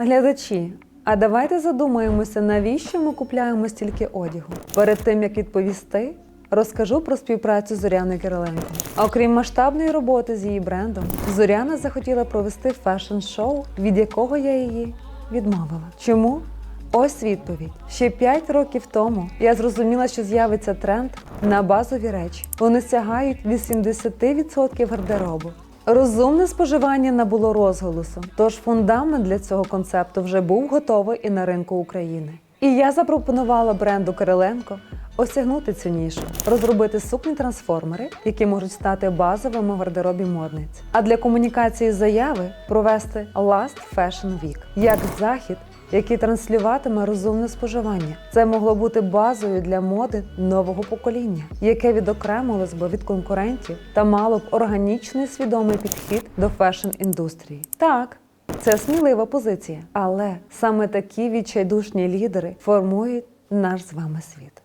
Глядачі, а давайте задумаємося, навіщо ми купляємо стільки одягу. Перед тим як відповісти, розкажу про співпрацю з Зоряною Кириленко. Окрім масштабної роботи з її брендом, Зоряна захотіла провести фешн-шоу, від якого я її відмовила. Чому? Ось відповідь. Ще 5 років тому я зрозуміла, що з'явиться тренд на базові речі. Вони сягають 80% гардеробу. Розумне споживання набуло розголосу, тож фундамент для цього концепту вже був готовий і на ринку України. І я запропонувала бренду Кириленко осягнути цю нішу, розробити сукні трансформери, які можуть стати базовими в гардеробі модниць. А для комунікації заяви провести Last Fashion Week як захід, який транслюватиме розумне споживання. Це могло бути базою для моди нового покоління, яке відокремилось би від конкурентів та мало б органічний свідомий підхід до фешн-індустрії. Так. Це смілива позиція, але саме такі відчайдушні лідери формують наш з вами світ.